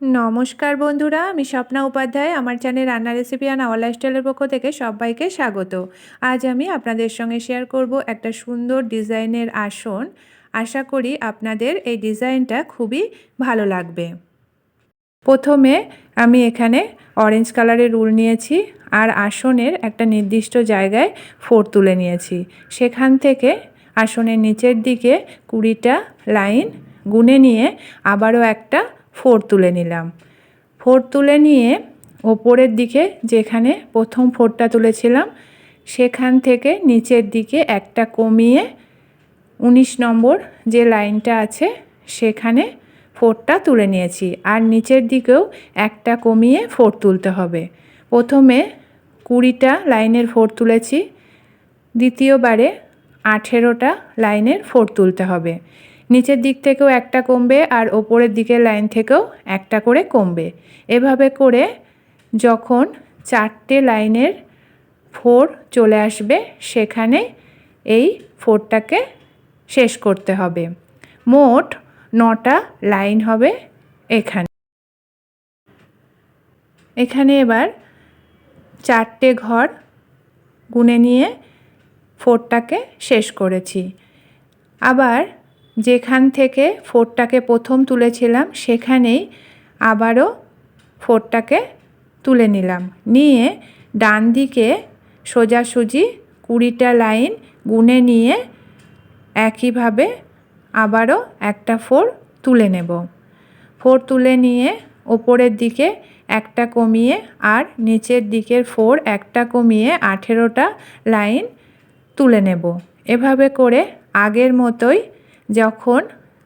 নমস্কার বন্ধুরা, আমি স্বপ্না উপাধ্যায়। আমার চ্যানেল রান্না রেসিপি অ্যান্ড আওয়ার লাইফস্টাইলের পক্ষ থেকে সবাইকে স্বাগত। আজ আমি আপনাদের সঙ্গে শেয়ার করব একটা সুন্দর ডিজাইনের আসন। আশা করি আপনাদের এই ডিজাইনটা খুবই ভালো লাগবে। প্রথমে আমি এখানে অরেঞ্জ কালারের উল নিয়েছি আর আসনের একটা নির্দিষ্ট জায়গায় ফোর তুলে নিয়েছি। সেখান থেকে আসনের নিচের দিকে কুড়িটা লাইন গুনে নিয়ে আবারও একটা ফোর তুলে নিলাম। ফোর তুলে নিয়ে ওপরের দিকে যেখানে প্রথম ফোরটা তুলেছিলাম, সেখান থেকে নিচের দিকে একটা কমিয়ে উনিশ নম্বর যে লাইনটা আছে, সেখানে ফোরটা তুলে নিয়েছি। আর নিচের দিকেও একটা কমিয়ে ফোর তুলতে হবে। প্রথমে কুড়িটা লাইনের ফোর তুলেছি, দ্বিতীয়বারে আঠেরোটা লাইনের ফোর তুলতে হবে। নিচের দিক থেকেও একটা কমবে আর ওপরের দিকের লাইন থেকেও একটা করে কমবে। এভাবে করে যখন চারটে লাইনের ফোর চলে আসবে, সেখানে এই ফোরটাকে শেষ করতে হবে। মোট নটা লাইন হবে এখানে। এখানে এবার চারটে ঘর গুনে নিয়ে ফোরটাকে শেষ করেছি। আবার যেখান থেকে ফোরটাকে প্রথম তুলেছিলাম, সেখানেই আবারও ফোরটাকে তুলে নিলাম। নিয়ে ডান দিকে সোজাসুজি কুড়িটা লাইন গুনে নিয়ে একইভাবে আবারও একটা ফোর তুলে নেব। ফোর তুলে নিয়ে ওপরের দিকে একটা কমিয়ে আর নিচের দিকের ফোর একটা কমিয়ে আঠেরোটা লাইন তুলে নেব। এভাবে করে আগের মতোই যখন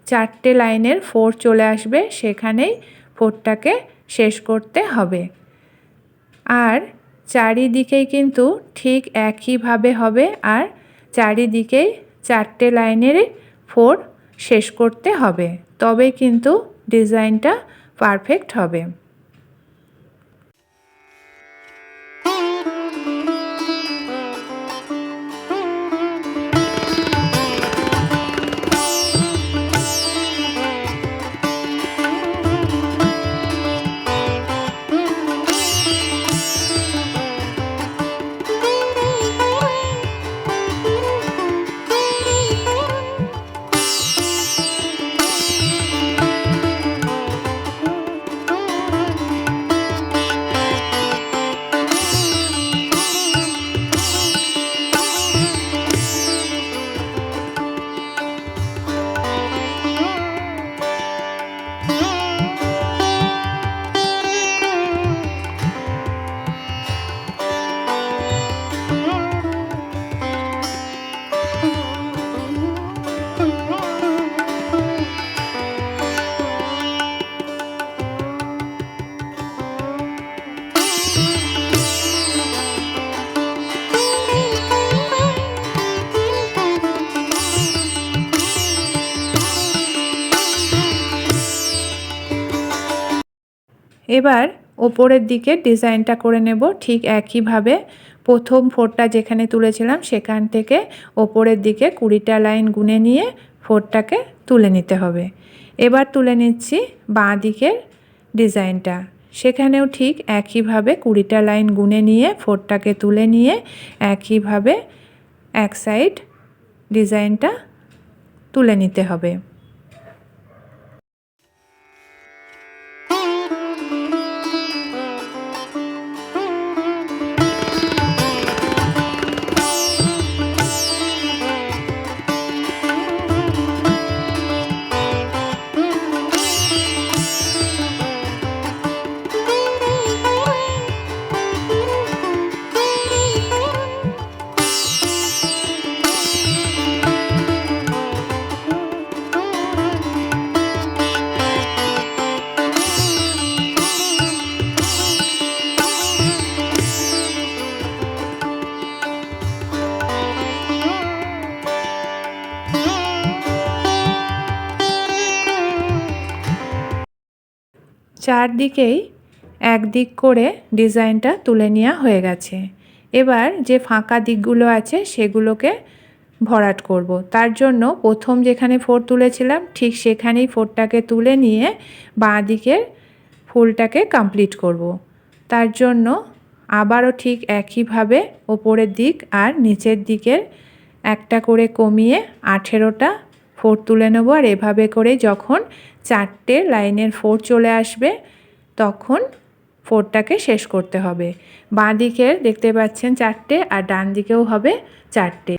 চারটে লাইনের ফোর চলে আসবে, সেখানেই ফোরটাকে শেষ করতে হবে। আর চারিদিকেই কিন্তু ঠিক একইভাবে হবে, আর চারিদিকেই চারটে লাইনের ফোর শেষ করতে হবে। তবে কিন্তু ডিজাইনটা পারফেক্ট হবে। এবার ওপরের দিকে ডিজাইনটা করে নেব ঠিক একইভাবে। প্রথম ফোরটা যেখানে তুলেছিলাম সেখান থেকে ওপরের দিকে কুড়িটা লাইন গুনে নিয়ে ফোরটাকে তুলে নিতে হবে। এবার তুলে নিচ্ছি বাঁ দিকের ডিজাইনটা। সেখানেও ঠিক একইভাবে কুড়িটা লাইন গুনে নিয়ে ফোরটাকে তুলে নিয়ে একইভাবে এক সাইড ডিজাইনটা তুলে নিতে হবে। চারদিকেই একদিক করে ডিজাইনটা তুলে নেওয়া হয়ে গেছে এবার যে ফাঁকা দিকগুলো আছে সেগুলোকে ভরাট করব। তার জন্য প্রথম যেখানে ফোর তুলেছিলাম, ঠিক সেখানেই ফোরটাকে তুলে নিয়ে বাঁ দিকের ফুলটাকে কমপ্লিট করব। তার জন্য আবারও ঠিক একইভাবে ওপরের দিক আর নিচের দিকের একটা করে কমিয়ে আঠেরোটা ফোর তুলে নেব আর এভাবে করে যখন চারটে লাইনের ফোর চলে আসবে, তখন ফোরটাকে শেষ করতে হবে। বাঁ দিকের দেখতে পাচ্ছেন চারটে আর ডান দিকেও হবে চারটে।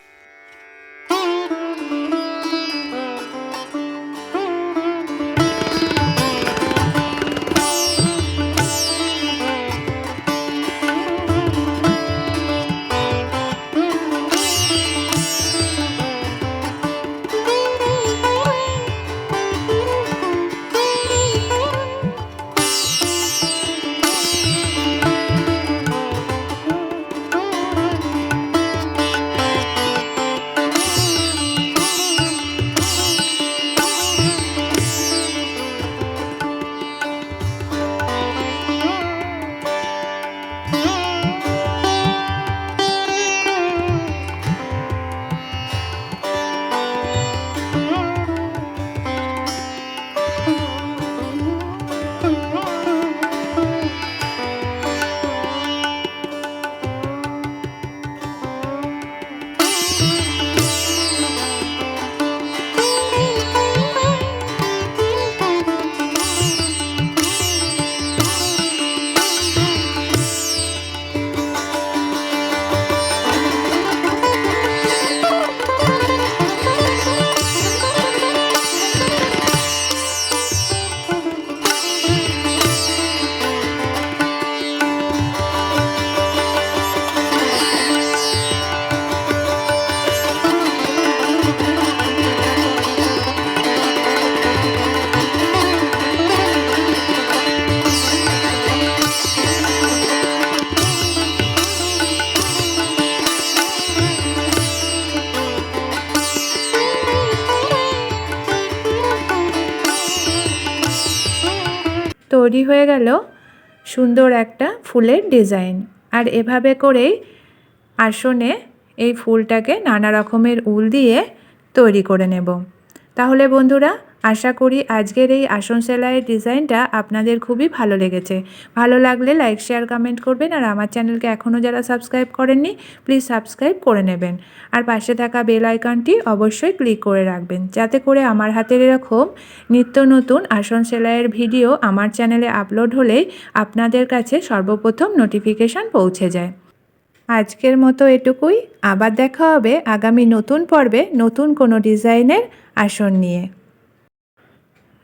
তৈরি হয়ে গেল সুন্দর একটা ফুলের ডিজাইন। আর এভাবে করেই আসনে এই ফুলটাকে নানা রকমের উল দিয়ে তৈরি করে নেব। তাহলে বন্ধুরা আশা করি আজকের এই আসন সেলাইয়ের ডিজাইনটা আপনাদের খুবই ভালো লেগেছে। ভালো লাগলে লাইক, শেয়ার, কমেন্ট করবেন আর আমার চ্যানেলকে এখনও যারা সাবস্ক্রাইব করেননি, প্লিজ সাবস্ক্রাইব করে নেবেন। আর পাশে থাকা বেল আইকনটি অবশ্যই ক্লিক করে রাখবেন যাতে করে আমার হাতের এরকম নিত্য নতুন আসন সেলাইয়ের ভিডিও আমার চ্যানেলে আপলোড হলেই আপনাদের কাছে সর্বপ্রথম নোটিফিকেশান পৌঁছে যায়। আজকের মতো এটুকুই। আবার দেখা হবে আগামী নতুন পর্বে নতুন কোনো ডিজাইনের আসন নিয়ে।